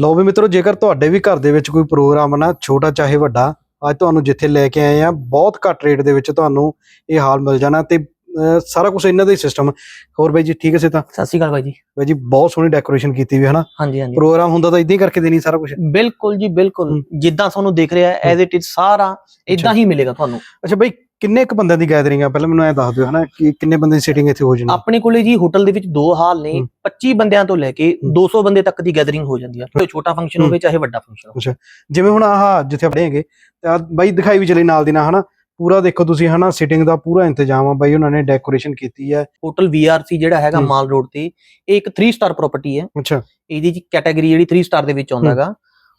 ਲਓ ਵੀ ਮਿੱਤਰੋ ਜੇਕਰ ਤੁਹਾਡੇ ਵੀ ਘਰ ਦੇ ਵਿੱਚ ਕੋਈ ਪ੍ਰੋਗਰਾਮ ਨਾ ਛੋਟਾ ਚਾਹੇ ਵੱਡਾ ਅੱਜ ਤੁਹਾਨੂੰ ਜਿੱਥੇ ਲੈ ਕੇ ਆਏ ਆ ਬਹੁਤ ਘੱਟ ਰੇਟ ਦੇ ਵਿੱਚ ਤੁਹਾਨੂੰ ਇਹ ਹਾਲ ਮਿਲ ਜਾਣਾ ਤੇ ਸਾਰਾ ਕੁਝ ਇਹਨਾਂ ਦਾ ਹੀ ਸਿਸਟਮ ਹੋਰ ਬਾਈ ਜੀ ਠੀਕ ਹੈ ਸੇ ਤਾਂ ਸਤਿ ਸ਼੍ਰੀ ਅਕਾਲ ਬਾਈ ਜੀ। ਬਾਈ ਜੀ ਬਹੁਤ ਸੋਹਣੀ ਡੈਕੋਰੇਸ਼ਨ ਕੀਤੀ ਵੀ ਹੈ ਨਾ। ਹਾਂਜੀ ਹਾਂਜੀ। ਪ੍ਰੋਗਰਾਮ ਹੁੰਦਾ ਤਾਂ ਇਦਾਂ ਹੀ ਕਰਕੇ ਦੇਣੀ ਸਾਰਾ ਕੁਝ ਬਿਲਕੁਲ ਜੀ ਬਿਲਕੁਲ। ਜਿੱਦਾਂ ਤੁਹਾਨੂੰ ਦਿਖ ਰਿਹਾ ਐਜ਼ ਇਟ ਇਜ਼ ਸਾਰਾ ਇਦਾਂ ਹੀ ਮਿਲੇਗਾ ਤੁਹਾਨੂੰ। ਅੱਛਾ ਬਾਈ ਕਿੰਨੇ ਕੁ ਬੰਦਿਆਂ ਦੀ ਗੈਦਰਿੰਗ ਆ? ਪਹਿਲਾਂ ਮੈਨੂੰ ਐ ਦੱਸ ਦਿਓ ਹਨਾ ਕਿ ਕਿੰਨੇ ਬੰਦੇ ਦੀ ਸੀਟਿੰਗ ਇੱਥੇ ਹੋ ਜਾਣੀ ਆਪਣੇ ਕੋਲੇ ਜੀ ਹੋਟਲ ਦੇ ਵਿੱਚ ਦੋ ਹਾਲ ਨੇ ਹੂੰ। 25 ਬੰਦਿਆਂ ਤੋਂ ਲੈ ਕੇ ਹੂੰ। 200 ਬੰਦੇ ਤੱਕ ਦੀ ਗੈਦਰਿੰਗ ਹੋ ਜਾਂਦੀ ਹੈ ਚਾਹੇ ਛੋਟਾ ਫੰਕਸ਼ਨ। ਹੋਵੇ ਚਾਹੇ ਵੱਡਾ ਫੰਕਸ਼ਨ ਹੋਵੇ। ਜਿਵੇਂ ਹੁਣ ਆਹ ਜਿੱਥੇ ਆਪਾਂ ਹੈਗੇ ਤੇ ਬਾਈ ਦਿਖਾਈ ਵੀ ਚਲੇ ਨਾਲ ਦੀ ਨਾਲ ਹਨਾ? ਪੂਰਾ ਦੇਖੋ ਤੁਸੀਂ ਹਨਾ ਸੀਟਿੰਗ ਦਾ ਪੂਰਾ ਇੰਤਜ਼ਾਮ ਆ। ਬਾਈ ਉਹਨਾਂ ਨੇ ਡੈਕੋਰੇਸ਼ਨ ਕੀਤੀ ਹੈ ਹੋਟਲ VRC ਜਿਹੜਾ ਹੈਗਾ। ਮਾਲ ਰੋਡ ਤੇ ਇਹ ਇੱਕ 3 ਸਟਾਰ ਪ੍ਰਾਪਰਟੀ ਹੈ। ਅੱਛਾ। ਇਹਦੀ ਜੀ ਕੈਟਾਗਰੀ ਜਿਹੜੀ 3 ਸਟਾਰ ਦੇ ਵਿੱਚ ਆਉਂਦਾ ਹੂੰ। ਹੈਗਾ।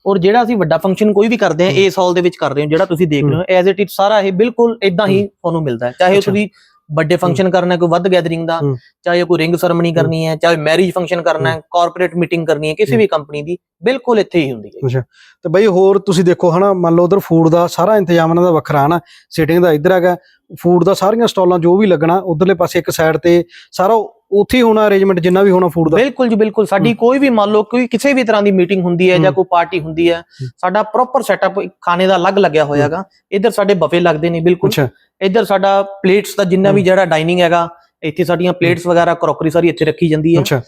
ਔਰ ਜਿਹੜਾ ਅਸੀਂ ਵੱਡਾ ਫੰਕਸ਼ਨ ਕੋਈ ਵੀ ਕਰਦੇ ਹੂੰ। ਇਸ ਹਾਲ ਦੇ ਵਿੱਚ ਕਰਦੇ ਹਾਂ ਜਿਹੜਾ ਤੁਸੀਂ ਦੇਖ ਰਹੇ ਹੋ ਐਜ਼ ਇਟ ਇਜ਼ ਸਾਰਾ ਇਹ ਬਿਲਕੁਲ ਇਦਾਂ ਹੀ ਤੁਹਾਨੂੰ ਮਿਲਦਾ ਹੈ ਚਾਹੇ ਅੱਛਾ। ਤੁਸੀਂ ਵੱਡੇ ਫੰਕਸ਼ਨ ਕਰਨਾ ਹੈ ਕੋਈ ਵੱਧ ਗੈਦਰਿੰਗ ਦਾ। ਚਾਹੇ ਕੋਈ ਰਿੰਗ ਸੈਰਮਨੀ ਕਰਨੀ ਹੈ ਚਾਹੇ ਮੈਰਿਜ ਫੰਕਸ਼ਨ ਕਰਨਾ ਹੈ ਕਾਰਪੋਰੇਟ ਮੀਟਿੰਗ ਕਰਨੀ ਹੈ ਕਿਸੇ। ਵੀ ਕੰਪਨੀ ਦੀ ਬਿਲਕੁਲ ਇੱਥੇ ਹੀ ਹੁੰਦੀ ਹੈ ਤੇ ਬਾਈ ਹੋਰ ਤੁਸੀਂ ਦੇਖੋ ਹਨਾ ਮੰਨ ਲਓ ਉਧਰ ਫੂਡ ਦਾ ਸਾਰਾ ਇੰਤਜ਼ਾਮ ਇਹਨਾਂ ਦਾ ਵੱਖਰਾ ਹਨਾ ਸੀਟਿੰਗ ਦਾ ਇੱਧਰ ਹੈਗਾ ਫੂਡ ਦਾ ਸਾਰੀਆਂ ਸਟਾਲਾਂ ਜੋ ਵੀ ਲੱਗਣਾ ਉਧਰਲੇ ਪਾਸੇ ਇੱਕ ਸਾਈਡ ਤੇ ਸਾਰਾ ਉੱਥੇ ਹੀ ਹੋਣਾ ਅਰੇਂਜਮੈਂਟ ਜਿੰਨਾ ਵੀ ਹੋਣਾ ਫੂਡ ਦਾ ਬਿਲਕੁਲ ਜੀ ਬਿਲਕੁਲ ਸਾਡੀ। ਕੋਈ ਵੀ ਮੰਨ ਲਓ ਕੋਈ ਕਿਸੇ ਵੀ ਤਰ੍ਹਾਂ ਦੀ ਮੀਟਿੰਗ ਹੁੰਦੀ ਹੈ ਜਾਂ। ਕੋਈ ਪਾਰਟੀ ਹੁੰਦੀ ਹੈ। ਸਾਡਾ ਪ੍ਰੋਪਰ ਸੈਟਅਪ ਖਾਣੇ ਦਾ ਅਲੱਗ ਲੱਗਿਆ ਹੋਇਆ ਹੈਗਾ ਇੱਧਰ ਸਾਡੇ ਬਫੇ ਲੱਗਦੇ ਨੇ ਬਿਲਕੁਲ ਇੱਧਰ ਸਾਡਾ ਪਲੇਟਸ ਦਾ ਜਿੰਨਾ ਵੀ। ਜਿਹੜਾ ਡਾਈਨਿੰਗ ਹੈਗਾ ਇੱਥੇ ਸਾਡੀਆਂ ਪਲੇਟਸ ਵਗੈਰਾ ਕਰੋਕਰੀ ਸਾਰੀ ਇੱਥੇ ਰੱਖੀ ਜਾਂਦੀ ਹੈ ਅੱਛਾ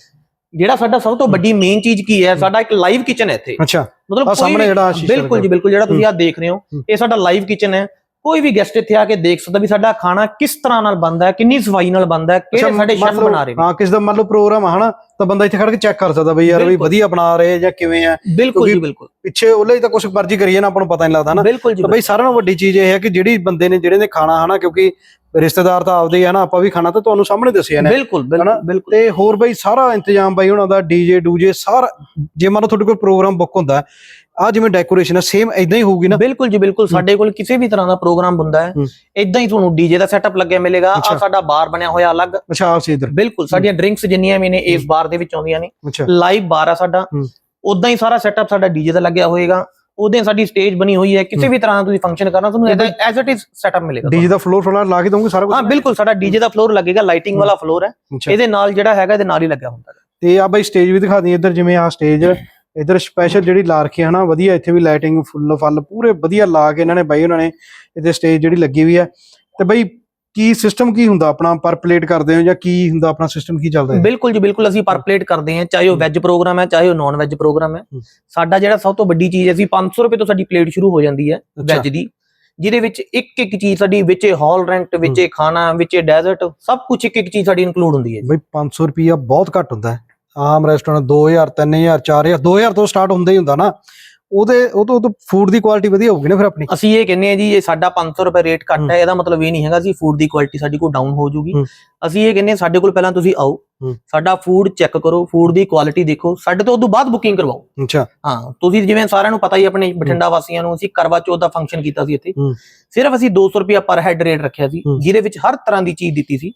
ਜਿਹੜਾ ਸਾਡਾ ਸਭ ਤੋਂ ਵੱਡੀ ਮੇਨ ਚੀਜ਼ ਕੀ ਹੈ ਸਾਡਾ ਇੱਕ ਲਾਈਵ ਕਿਚਨ ਹੈ ਇੱਥੇ ਅੱਛਾ ਮਤਲਬ ਸਾਹਮਣੇ ਜਿਹੜਾ ਬਿਲਕੁਲ ਜੀ। ਬਿਲਕੁਲ ਜਿਹੜਾ ਤੁਸੀਂ। ਆ ਦੇਖ ਰਹੇ ਹੂੰ। ਇਹ ਸਾਡਾ ਲਾਈਵ ਕਿਚਨ ਹੈ ਕੋਈ ਵੀ ਗੈਸਟ ਇੱਥੇ ਆ ਕੇ ਦੇਖ ਸਕਦਾ ਵੀ ਸਾਡਾ ਖਾਣਾ ਕਿਸ ਤਰ੍ਹਾਂ ਨਾਲ ਬਣਦਾ ਹੈ ਕਿੰਨੀ ਸਫ਼ਾਈ ਨਾਲ ਬਣਦਾ ਹੈ ਕਿਹੜੇ ਸਾਡੇ ਸ਼ੈਫ ਬਣਾ ਰਹੇ ਨੇ। ਹਾਂ ਕਿਸ ਦਾ ਮੰਨ ਲਓ ਪ੍ਰੋਗਰਾਮ ਆ ਹਨਾ ਤਾਂ ਬੰਦਾ ਇੱਥੇ ਖੜ ਕੇ ਚੈੱਕ ਕਰ ਸਕਦਾ ਬਈ ਯਾਰ ਵੀ। ਵਧੀਆ ਬਣਾ ਰਹੇ ਜਾਂ ਕਿਵੇਂ ਆ। ਬਿਲਕੁਲ ਜੀ ਬਿਲਕੁਲ। ਪਿੱਛੇ ਉਹਲੇ ਤਾਂ ਕੁਝ ਮਰਜ਼ੀ ਕਰੀਏ ਨਾ ਆਪਾਂ ਨੂੰ ਪਤਾ ਨਹੀਂ ਲੱਗਦਾ ਨਾ। ਬਿਲਕੁਲ ਜੀ ਤਾਂ ਬਈ ਸਾਰਿਆਂ ਨਾਲੋਂ ਵੱਡੀ ਚੀਜ਼ ਇਹ ਹੈ ਕਿ ਜਿਹੜੀ ਬੰਦੇ ਨੇ ਜਿਹੜੇ ਨੇ ਖਾਣਾ ਹਨਾ ਕਿਉਂਕਿ ਰਿਸ਼ਤੇਦਾਰ ਤਾਂ ਆਪਦੇ ਹੀ ਆ ਨਾ ਆਪਾਂ ਵੀ ਖਾਣਾ ਤਾਂ ਤੁਹਾਨੂੰ ਸਾਹਮਣੇ ਦੱਸਿਆ ਨੇ। ਬਿਲਕੁਲ ਹਨਾ? ਬਿਲਕੁਲ। ਬਿਲਕੁਲ ਤੇ ਹੋਰ ਬਈ ਸਾਰਾ ਇੰਤਜ਼ਾਮ ਬਈ ਉਹਨਾਂ ਦਾ ਡੀਜੇ ਡੂਜੇ ਸਾਰਾ ਜੇ ਮੰਨ ਲਓ ਤੁਹਾਡੇ ਕੋਲ ਪ੍ਰੋਗਰਾਮ ਬੁੱਕ ਹੁੰਦਾ ਆ ਜਿਵੇਂ ਡੈਕੋਰੇਸ਼ਨ ਹੈ ਸੇਮ ਇਦਾਂ ਹੀ ਹੋਊਗੀ ਨਾ? ਬਿਲਕੁਲ ਜੀ ਬਿਲਕੁਲ। ਸਾਡੇ ਕੋਲ ਕਿਸੇ ਵੀ ਤਰ੍ਹਾਂ ਦਾ ਪ੍ਰੋਗਰਾਮ ਹੁੰਦਾ ਹੈ। ਇਦਾਂ ਹੀ ਤੁਹਾਨੂੰ ਡੀਜੇ ਦਾ ਸੈਟਅਪ ਲੱਗਿਆ ਮਿਲੇਗਾ। ਆ। ਸਾਡਾ ਬਾਰ ਬਣਿਆ ਹੋਇਆ ਅਲੱਗ। ਅੱਛਾ ਆਪ ਸੀ ਇਧਰ। ਬਿਲਕੁਲ ਸਾਡੀਆਂ ਡਰਿੰਕਸ ਜਿੰਨੀਆਂ ਵੀ ਨੇ ਇਸ। ਬਾਰ ਦੇ ਵਿੱਚ ਆਉਂਦੀਆਂ ਨੇ। ਲਾਈਵ ਬਾਰ ਆ ਸਾਡਾ। ਉਦਾਂ ਹੀ ਸਾਰਾ ਸੈਟਅਪ ਸਾਡਾ ਡੀਜੇ ਦਾ ਲੱਗਿਆ ਹੋਏਗਾ। ਉਦਾਂ ਹੀ ਸਾਡੀ ਸਟੇਜ ਬਣੀ ਹੋਈ ਹੈ। ਕਿਸੇ। ਵੀ ਤਰ੍ਹਾਂ ਤੁਸੀਂ ਫੰਕਸ਼ਨ ਕਰਨਾ ਤੁਹਾਨੂੰ ਐਜ਼ ਇਟ ਇਜ਼ ਸੈਟਅਪ ਮਿਲੇਗਾ ਡੀਜੇ ਦਾ ਫਲੋਰ ਫਲੋਰ ਲਾ ਕੇ ਦਊਂਗੇ ਸਾਰਾ ਕੁਝ ਹਾਂ ਬਿਲਕੁਲ ਸਾਡਾ ਡੀਜੇ ਦਾ ਫਲੋਰ ਲੱਗੇਗਾ ਲਾਈਟਿੰਗ। ਵਾਲਾ ਫਲੋਰ ਹੈ। ਇਹਦੇ ਨਾਲ ਜਿਹੜਾ ਹੈਗਾ ਇਹਦੇ ਨਾਲ ਹੀ ਲੱਗਿਆ ਹੁੰਦਾ ਤੇ ਆ ਬਈ ਸਟੇਜ ਵੀ ਦਿਖਾ ਦਈਏ ਇੱਧਰ ਜਿਵੇਂ ਆ ਸਟੇਜ ਇੱਧਰ ਸਪੈਸ਼ਲ ਜਿਹੜੀ ਲਾ ਰੱਖੀ ਹੈ ਹਨਾ ਵਧੀਆ ਇੱਥੇ ਵੀ ਲਾਈਟਿੰਗ ਫੁੱਲ ਫਲ ਪੂਰੇ ਵਧੀਆ ਲਾ ਕੇ ਇਹਨਾਂ ਨੇ ਬਾਈ ਉਹਨਾਂ ਨੇ ਇਹਦੇ ਸਟੇਜ ਜਿਹੜੀ ਲੱਗੀ ਹੋਈ ਹੈ ਤੇ ਬਈ ਕੀ ਸਿਸਟਮ ਕੀ ਹੁੰਦਾ ਆਪਣਾ ਪਰ ਪਲੇਟ ਕਰਦੇ ਹੋ ਜਾਂ ਕੀ ਹੁੰਦਾ ਆਪਣਾ ਸਿਸਟਮ ਕੀ ਚੱਲਦਾ ਹੈ ਬਿਲਕੁਲ ਜੀ ਬਿਲਕੁਲ ਅਸੀਂ ਪਰ ਪਲੇਟ ਕਰਦੇ ਹਾਂ ਚਾਹੇ ਉਹ ਵੈਜ ਪ੍ਰੋਗਰਾਮ ਹੈ ਚਾਹੇ ਉਹ ਨਾਨ ਵੈਜ ਪ੍ਰੋਗਰਾਮ ਹੈ। ਸਾਡਾ ਜਿਹੜਾ ਸਭ ਤੋਂ ਵੱਡੀ ਚੀਜ਼ ਹੈ ਅਸੀਂ 500 ਰੁਪਏ ਤੋਂ ਸਾਡੀ ਪਲੇਟ ਸ਼ੁਰੂ ਹੋ ਜਾਂਦੀ ਹੈ। ਵੈਜ ਦੀ ਜਿਹਦੇ ਵਿੱਚ ਇੱਕ ਇੱਕ ਚੀਜ਼ ਸਾਡੀ ਵਿੱਚੇ ਹਾਲ ਰੈਂਟ ਵਿੱਚੇ ਖਾਣਾ ਵਿੱਚੇ ਡੈਜ਼ਰਟ ਸਭ ਕੁਝ ਇੱਕ ਇੱਕ ਚੀਜ਼ ਸਾਡੀ ਇਨਕਲੂਡ ਹੁੰਦੀ ਹੈ ਬਈ 500 ਰੁਪਿਆ ਬਹੁਤ ਘੱਟ ਹੁੰਦਾ ਹੈ। ਆਮ ਰੈਸਟੋਰੈਂਟ 2000 3000 4000 2000 ਤੋਂ ਸਟਾਰਟ ਹੁੰਦਾ ਹੀ ਹੁੰਦਾ ਨਾ ਉਹਦੇ ਉਹ ਤੋਂ ਫੂਡ ਦੀ ਕੁਆਲਿਟੀ ਵਧੀਆ ਹੋਊਗੀ ਨਾ ਫਿਰ ਆਪਣੀ ਅਸੀਂ ਇਹ ਕਹਿੰਦੇ ਆ ਜੀ ਇਹ ਸਾਡਾ 500 ਰੁਪਏ ਰੇਟ ਘੱਟ ਹੂੰ। ਇਹਦਾ ਮਤਲਬ ਇਹ ਨਹੀਂ ਹੈਗਾ ਸੀ ਫੂਡ ਦੀ ਕੁਆਲਿਟੀ ਸਾਡੀ ਕੋਈ ਡਾਊਨ ਹੋ ਜਾਊਗੀ ਹੂੰ। ਅਸੀਂ ਇਹ ਕਹਿੰਦੇ ਹਾਂ ਸਾਡੇ ਕੋਲ ਪਹਿਲਾਂ ਤੁਸੀਂ ਆਓ। ਸਾਡਾ ਫੂਡ ਚੈੱਕ ਕਰੋ ਫੂਡ ਦੀ ਕੁਆਲਿਟੀ ਦੇਖੋ ਸਾਡੇ ਤੋਂ ਉਦੋਂ ਬਾਅਦ ਬੁਕਿੰਗ ਕਰਵਾਓ ਅੱਛਾ ਹਾਂ ਤੁਸੀਂ ਜਿਵੇਂ ਸਾਰਿਆਂ ਨੂੰ ਪਤਾ ਹੀ ਆਪਣੇ ਬਠਿੰਡਾ ਵਾਸੀਆਂ ਨੂੰ ਅਸੀਂ ਕਰਵਾ ਚੌਥ ਦਾ ਫੰਕਸ਼ਨ ਕੀਤਾ ਸੀ ਇੱਥੇ। ਸਿਰਫ ਅਸੀਂ 200 ਰੁਪਿਆ ਪਰ ਹੈਡ ਰੇਟ ਰੱਖਿਆ ਸੀ। ਜਿਹਦੇ ਵਿੱਚ ਹਰ ਤਰ੍ਹਾਂ ਦੀ ਚੀਜ਼ ਦਿੱਤੀ ਸੀ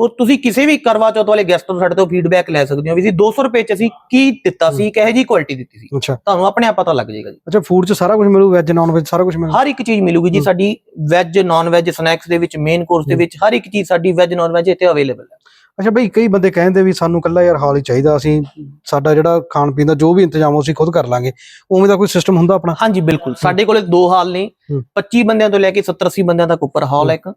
ਔਰ ਤੁਸੀਂ ਕਿਸੇ ਵੀ ਕਰਵਾ ਚੌਥ ਵਾਲੇ ਗੈਸਟ ਤੋਂ ਸਾਡੇ ਤੋਂ ਫੀਡਬੈਕ ਲੈ ਸਕਦੇ ਹੋ ਵੀ ਅਸੀਂ 200 ਰੁਪਏ ਚ ਅਸੀਂ ਕੀ ਦਿੱਤਾ ਸੀ ਕਿਹੋ ਜੀ ਕੁਆਲਿਟੀ ਦਿੱਤੀ ਸੀ। ਤੁਹਾਨੂੰ ਆਪਣੇ ਆਪ ਪਤਾ ਲੱਗ ਜਾਏਗਾ ਜੀ। ਅੱਛਾ ਫੂਡ 'ਚ ਸਾਰਾ ਕੁਝ ਮਿਲੂ ਵੈਜ ਨਾਨ ਵੈਜ ਸਾਰਾ ਕੁਝ ਮਿਲੂ? ਹਰ ਇੱਕ ਚੀਜ਼ ਮਿਲੂਗੀ ਜੀ। ਸਾਡੀ ਵੈਜ ਨਾਨ ਵੈਜ ਸਨੈਕਸ ਦੇ ਵਿੱਚ ਮੇਨ ਕੋਰਸ ਦੇ। ਵਿੱਚ ਹਰ ਇੱਕ ਚੀਜ਼ ਸਾਡੀ ਵੈਜ ਨਾਨ ਵੈਜ ਇੱਥੇ ਅਵੇਲੇਬਲ ਹੈ। ਅੱਛਾ ਬਈ ਕਈ ਬੰਦੇ ਕਹਿੰਦੇ ਵੀ ਸਾਨੂੰ ਕੱਲਾ ਯਾਰ ਹਾਲ ਹੀ ਚਾਹੀਦਾ ਅਸੀਂ ਸਾਡਾ ਜਿਹੜਾ ਖਾਣ ਪੀਣ ਦਾ ਜੋ ਵੀ ਇੰਤਜ਼ਾਮ ਉਹ ਅਸੀਂ ਖੁਦ ਕਰ ਲਾਂਗੇ। ਉਵੇਂ ਦਾ ਕੋਈ ਸਿਸਟਮ ਹੁੰਦਾ ਆਪਣਾ? ਹਾਂਜੀ ਬਿਲਕੁਲ। ਸਾਡੇ ਕੋਲੇ ਦੋ ਹਾਲ ਨੇ। ਹੂੰ। 25 ਬੰਦਿਆਂ ਤੋਂ ਲੈ ਕੇ 70 80 ਬੰਦਿਆਂ ਤੱਕ ਉੱਪਰ ਹਾਲ ਹੈ। ਇੱਕ।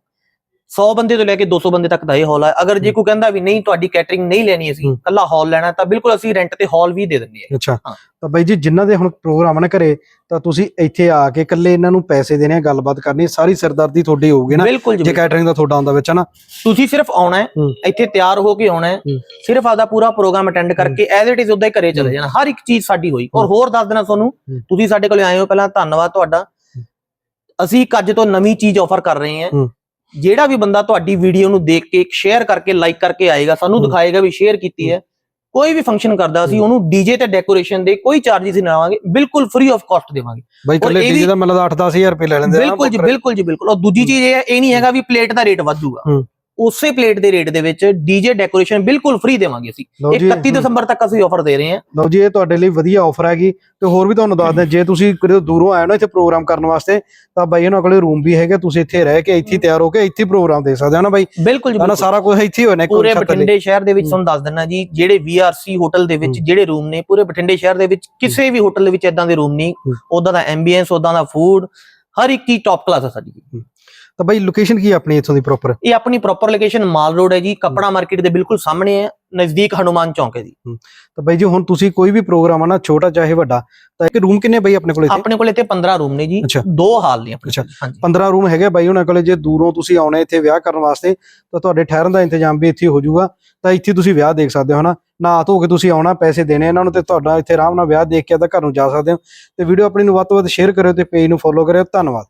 100 ਬੰਦੇ ਤੋਂ ਲੈ ਕੇ 200 ਬੰਦੇ ਤੱਕ ਦਾ ਇਹ ਹਾਲ ਹੈ ਅਗਰ ਜੇ ਕੋਈ ਕਹਿੰਦਾ ਵੀ ਨਹੀਂ ਤੁਹਾਡੀ ਕੈਟਰਿੰਗ ਨਹੀਂ ਲੈਣੀ ਅਸੀਂ। ਕੱਲਾ ਹਾਲ ਲੈਣਾ ਤਾਂ ਬਿਲਕੁਲ ਅਸੀਂ ਰੈਂਟ ਤੇ ਹਾਲ ਵੀ ਦੇ ਦਿੰਦੇ ਹਾਂ ਅੱਛਾ। ਤਾਂ ਬਾਈ ਜੀ ਜਿਨ੍ਹਾਂ ਦੇ ਹੁਣ ਪ੍ਰੋਗਰਾਮ ਨੇ ਘਰੇ ਤਾਂ ਤੁਸੀਂ ਇੱਥੇ ਆ ਕੇ ਇਕੱਲੇ ਇਹਨਾਂ ਨੂੰ ਪੈਸੇ ਦੇਣੇ ਆ ਗੱਲਬਾਤ ਕਰਨੀ ਸਾਰੀ ਸਿਰਦਰਦੀ ਤੁਹਾਡੀ ਹੋਊਗੀ ਨਾ ਜੀ। ਕੈਟਰਿੰਗ ਦਾ ਤੁਹਾਡਾ ਆਉਂਦਾ ਵਿੱਚ ਹਨਾ ਤੁਸੀਂ ਸਿਰਫ ਆਉਣਾ ਹੈ। ਇੱਥੇ ਤਿਆਰ ਹੋ ਕੇ ਆਉਣਾ ਹੈ। ਸਿਰਫ ਆਪਦਾ ਪੂਰਾ ਪ੍ਰੋਗਰਾਮ ਅਟੈਂਡ ਕਰਕੇ ਐਜ਼ ਇਟ ਇਜ਼ ਉਦਾਂ ਹੀ ਘਰੇ ਚਲੇ। ਜਾਣਾ ਹਰ ਇੱਕ ਚੀਜ਼ ਸਾਡੀ ਹੋਈ ਔਰ। ਹੋਰ ਦੱਸ ਦੇਣਾ ਤੁਹਾਨੂੰ। ਤੁਸੀਂ ਸਾਡੇ ਕੋਲੇ ਆਏ ਹੋ ਪਹਿਲਾਂ ਧੰਨਵਾਦ ਤੁਹਾਡਾ ਅਸੀਂ ਇੱਕ ਅੱਜ ਤੋਂ ਨਵੀਂ ਚੀਜ਼ ਆਫਰ ਕਰ ਰਹੇ ਹੂੰ। ਜਿਹੜਾ ਵੀ ਬੰਦਾ ਤੁਹਾਡੀ ਵੀਡੀਓ ਨੂੰ ਦੇਖ ਕੇ ਸ਼ੇਅਰ ਕਰਕੇ ਲਾਈਕ ਕਰਕੇ ਆਏਗਾ ਸਾਨੂੰ। ਦਿਖਾਏਗਾ ਵੀ ਸ਼ੇਅਰ ਕੀਤੀ ਹੈ ਕੋਈ ਵੀ ਫੰਕਸ਼ਨ ਕਰਦਾ ਅਸੀਂ। ਉਹਨੂੰ ਡੀਜੇ ਤੇ ਡੈਕੋਰੇਸ਼ਨ ਦੇ ਕੋਈ ਚਾਰजेस ਨਹੀਂ ਲਾਵਾਂਗੇ ਬਿਲਕੁਲ ਫ੍ਰੀ ਆਫ ਕਾਸਟ ਦੇਵਾਂਗੇ ਬਾਈ ਇਹ ਡੀਜੇ ਦਾ ਲੱਗਦਾ 8-10000 ਰੁਪਏ ਲੈ ਲੈਂਦੇ ਆ ਬਿਲਕੁਲ ਜੀ। ਬਿਲਕੁਲ ਜੀ ਬਿਲਕੁਲ ਔਰ ਦੂਜੀ ਚੀਜ਼ ਇਹ ਹੈ ਇਹ ਨਹੀਂ ਹੈਗਾ ਵੀ ਪਲੇਟ ਦਾ ਰੇਟ ਵੱਧ ਜਾਊਗਾ ਹੂੰ। ਉਸੇ ਪਲੇਟ ਦੇ ਰੇਟ ਦੇ ਵਿੱਚ ਡੀਜੇ ਡੈਕੋਰੇਸ਼ਨ ਬਿਲਕੁਲ ਫ੍ਰੀ ਦੇਵਾਂਗੇ ਅਸੀਂ ਲਓ ਇਹ ਜੀ 31 ਦਸੰਬਰ ਤੱਕ ਅਸੀਂ ਆਫਰ ਦੇ ਰਹੇ ਹਾਂ ਲਓ ਜੀ ਇਹ ਤੁਹਾਡੇ ਲਈ ਵਧੀਆ ਆਫਰ ਹੈਗੀ ਤੇ ਹੋਰ ਵੀ ਤੁਹਾਨੂੰ ਦੱਸਦੇ ਜੇ ਤੁਸੀਂ ਕਿਤੇ ਦੂਰੋਂ ਆਏ ਹੋ ਨਾ ਇੱਥੇ ਪ੍ਰੋਗਰਾਮ ਕਰਨ ਵਾਸਤੇ ਤਾਂ ਬਾਈ ਉਹਨਾਂ ਕੋਲੇ ਰੂਮ ਵੀ ਹੈਗੇ ਤੁਸੀਂ ਇੱਥੇ ਰਹਿ ਕੇ ਇੱਥੇ ਤਿਆਰ ਹੋ ਕੇ ਇੱਥੇ ਪ੍ਰੋਗਰਾਮ ਦੇ ਸਕਦੇ ਹੋ ਨਾ ਬਾਈ ਬਿਲਕੁਲ ਜੀ। ਸਾਰਾ ਕੁਝ ਇੱਥੇ ਹੋਣਾ ਪੂਰੇ। ਬਠਿੰਡੇ ਸ਼ਹਿਰ ਦੇ ਵਿੱਚ। ਤੁਹਾਨੂੰ ਦੱਸ ਦਿੰਨਾ ਜੀ ਜਿਹੜੇ VRC ਹੋਟਲ ਦੇ ਵਿੱਚ। ਜਿਹੜੇ ਰੂਮ ਨੇ ਪੂਰੇ ਬਠਿੰਡੇ ਸ਼ਹਿਰ ਦੇ ਵਿੱਚ ਕਿਸੇ ਵੀ ਹੋਟਲ ਦੇ ਵਿੱਚ ਇਦਾਂ ਦੇ ਰੂਮ ਨਹੀਂ। ਉਦਾਂ ਦਾ ਐਂਬੀਐਂਸ ਉਦਾਂ ਦਾ ਫੂਡ ਹਰ ਇੱਕ ਚੀਜ਼ ਟੌਪ ਕਲਾਸ ਹੈ ਸਾਡੀ। ਤਾਂ ਬਾਈ ਲੋਕੇਸ਼ਨ ਕੀ ਹੈ ਆਪਣੀ ਇੱਥੋਂ ਦੀ ਪ੍ਰੋਪਰ ਇਹ ਆਪਣੀ ਪ੍ਰੋਪਰ ਲੋਕੇਸ਼ਨ ਮਾਲ ਰੋਡ ਹੈ ਜੀ ਕਪੜਾ ਮਾਰਕੀਟ ਦੇ ਬਿਲਕੁਲ ਸਾਹਮਣੇ ਹੈ ਨਜ਼ਦੀਕ ਹਨੂਮਾਨ ਚੌਂਕ ਹੈ ਜੀ। ਤਾਂ ਬਾਈ ਜੀ ਹੁਣ ਤੁਸੀਂ ਕੋਈ ਵੀ ਪ੍ਰੋਗਰਾਮ ਆ ਨਾ ਛੋਟਾ ਚਾਹੇ ਵੱਡਾ ਤਾਂ ਇੱਕ ਰੂਮ ਕਿੰਨੇ ਬਾਈ ਆਪਣੇ ਕੋਲੇ ਇੱਥੇ? ਆਪਣੇ ਕੋਲ ਇੱਥੇ 15 ਰੂਮ ਨੇ ਜੀ। ਦੋ ਹਾਲ ਨੇ ਆਪਣੇ ਅੱਛਾ। ਕੋਲ, ਹਾਂਜੀ। 15 ਰੂਮ ਹੈਗੇ ਬਾਈ ਉਹਨਾਂ ਕੋਲੇ ਜੇ ਦੂਰੋਂ ਤੁਸੀਂ ਆਉਣਾ ਇੱਥੇ ਵਿਆਹ ਕਰਨ ਵਾਸਤੇ ਤਾਂ ਤੁਹਾਡੇ ਠਹਿਰਨ ਦਾ ਇੰਤਜ਼ਾਮ ਵੀ ਇੱਥੇ ਹੋ ਜਾਊਗਾ। ਤਾਂ ਇੱਥੇ ਤੁਸੀਂ ਵਿਆਹ ਦੇਖ ਸਕਦੇ ਹੋ ਹਨਾ? ਨਾ ਧੋ ਕੇ ਤੁਸੀਂ ਆਉਣਾ, ਪੈਸੇ ਦੇਣੇ ਇਹਨਾਂ ਨੂੰ ਤੇ ਤੁਹਾਡਾ ਇੱਥੇ ਆਰਾਮ ਨਾਲ ਵਿਆਹ ਦੇਖ ਕੇ ਤਾਂ ਘਰ ਨੂੰ ਜਾ ਸਕਦੇ ਹੋ। ਤੇ ਵੀਡੀਓ ਆਪਣੀ ਨੂੰ ਵੱਧ ਤੋਂ ਵੱਧ ਸ਼ੇਅਰ ਕਰਿਓ ਤੇ ਪੇਜ ਨੂੰ ਫੋਲੋ ਕਰਿਓ। ਧੰਨਵਾਦ।